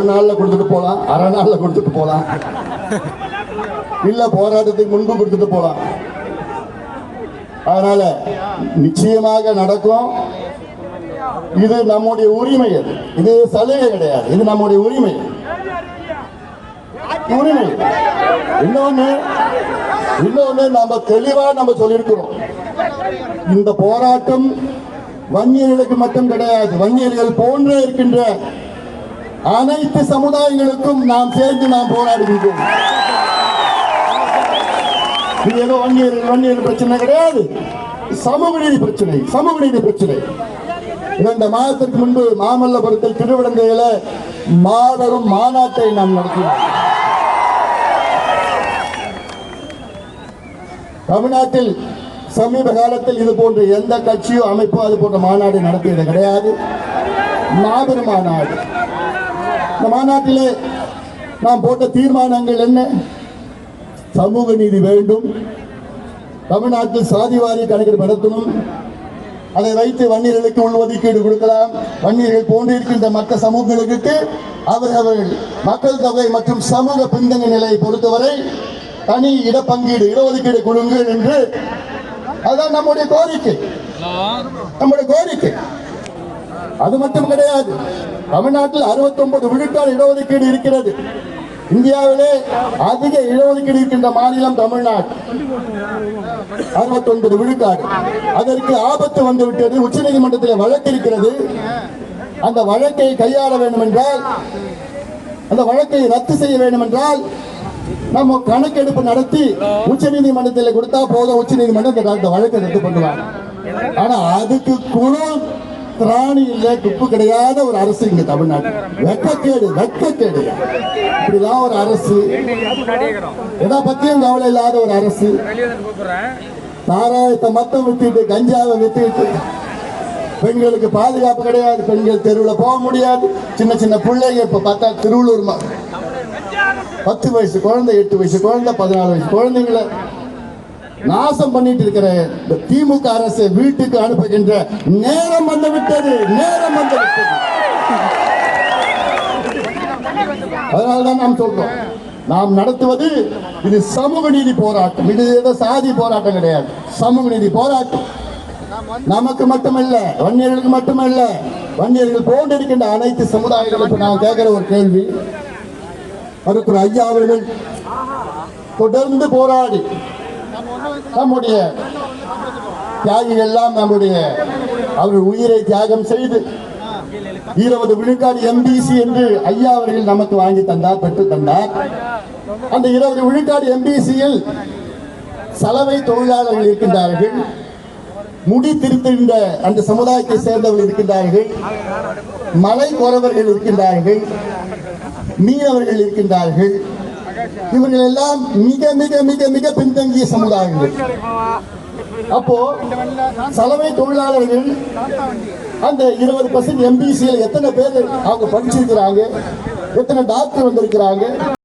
ஒரு நாளில் கொடுத்துட்டு போகலாம் அரை நாளில் கொடுத்துட்டு போகலாம் இல்லை போராட்டத்துக்கு முன்பு கொடுத்துட்டு போகலாம் அதனால நிச்சயமாக நடக்கும். இது நம்முடைய உரிமை அது. இது சலுகை கிடையாது. இது நம்முடைய உரிமை. உரிமை. இன்னொன்று இன்னொன்று நம்ம தெளிவாக நம்ம சொல்லியிருக்கிறோம். இந்த போராட்டம் வன்னியர்களுக்கு மட்டும் கிடையாது. வன்னியர்கள் போன்ற இருக்கின்ற அனைத்து சமுதாயங்களுக்கும் நாம் சேர்ந்து நாம் போராடுகின்றோம். இது ஏதோ வன்னியர்கள் வன்னியர் பிரச்சனை கிடையாது. சமூக நீதி பிரச்சனை சமூக நீதி பிரச்சனை. இரண்டு மாதத்திற்கு முன்பு மாமல்லபுரத்தில் திருவிடந்தையில மாபெரும் மாநாட்டை நாம் நடத்தினோம். தமிழ்நாட்டில் சமீப காலத்தில் இது போன்ற எந்த கட்சியோ அமைப்போ அது போன்ற மாநாடு நடத்தியது கிடையாது. மாபெரும் மாநாடு. இந்த மாநாட்டிலே நாம் போட்ட தீர்மானங்கள் என்ன? சமூக நீதி வேண்டும். தமிழ்நாட்டில் சாதிவாரி கணக்கெடுப்பு நடத்தணும். அதை வைத்து வன்னியர்களுக்கு உள்ஒதுக்கீடு கொடுக்கலாம். வன்னியர்கள் போன்றிருக்கின்ற மற்ற சமூகங்களுக்கு அவர்கள் மக்கள் தொகை மற்றும் சமூக பின்தங்கிய நிலையை பொறுத்தவரை தனி இடப்பங்கீடு இடஒதுக்கீடு கொடுங்கள் என்று அதுதான் நம்முடைய கோரிக்கை. நம்முடைய கோரிக்கை. அது மட்டும் கிடையாது. தமிழ்நாட்டில் 69 விழுக்காடு இடஒதுக்கீடு இருக்கிறது. இந்தியாவிலே அதிக இடஒதுக்கீடு இருக்கின்ற மாநிலம் தமிழ்நாடு. 69 விழுக்காடு. அதற்கு ஆபத்து வந்து விட்டது உச்சநீதிமன்றத்தில் வழக்கு இருக்கிறது. அந்த வழக்கை கையாள வேண்டும் என்றால் அந்த வழக்கை ரத்து செய்ய வேண்டும் என்றால் நம்ம கணக்கெடுப்பு நடத்தி உச்சநீதிமன்றத்தில் கொடுத்தா போதும். உச்ச நீதிமன்றம் அந்த வழக்கை ரத்து பண்ணுவாங்க. ஆனா அதுக்கு குழு திராணி இல்ல துப்பு கிடையாத ஒரு அரசு இங்க தமிழ்நாடு வெக்கக்கேடு வெக்கக்கேடு. இப்படிலாம் ஒரு அரசு. எதை பத்தியும் கவலை இல்லாத ஒரு அரசு. தாராயத்தை மத்தம் விட்டுட்டு கஞ்சாவை வித்துட்டு பெண்களுக்கு பாதுகாப்பு கிடையாது. பெண்கள் தெருவில் போக முடியாது. சின்ன சின்ன பிள்ளைங்க இப்போ பார்த்தா திருவள்ளூர் பத்து வயசு குழந்தை எட்டு வயசு குழந்தை பதினாலு வயசு குழந்தைங்களை நாசம் பண்ணிட்டு இருக்கிற திமுக அரசு வீட்டுக்கு அனுப்புகின்ற நேரம் வந்து விட்டது நேரம் வந்து விட்டது அதனால்தான் நாம் சொல்றோம் நாம் நடத்துவது இது சமூக நீதி போராட்டம். இது ஏதோ சாதி போராட்டம் கிடையாது. சமூக நீதி போராட்டம். நமக்கு மட்டுமல்ல வன்னியர்களுக்கு மட்டுமல்ல வன்னியர்கள் போன்றிருக்கின்ற அனைத்து சமுதாயங்களுக்கு நான் கேட்கிற ஒரு கேள்வி. மருத்துவர் ஐயா அவர்கள் தொடர்ந்து போராடி நம்முடைய தியாகிகள் எல்லாம் நம்முடைய அவர்கள் உயிரை தியாகம் செய்து இருபது விழுக்காடு எம்பிசி என்று ஐயா அவர்கள் நமக்கு வாங்கி தந்தார் பெற்று தந்தார். அந்த இருபது விழுக்காடு எம்பிசியில் சலவை தொழிலாளர்கள் இருக்கின்றார்கள். முடி திருத்துகின்ற அந்த சமுதாயத்தை சேர்ந்தவர்கள் இருக்கின்றார்கள். மலை குறவர்கள் இருக்கின்றார்கள். மீனவர்கள் இருக்கின்றார்கள். இவர்கள் எல்லாம் மிக மிக மிக மிக பின்தங்கிய சமுதாயங்கள். அப்போ சலவை தொழிலாளர்கள் அந்த இருபது பர்சன்ட் எம்பிசியில் எத்தனை பேர் அவங்க படிச்சிருக்கிறாங்க எத்தனை டாக்டர் வந்திருக்கிறாங்க?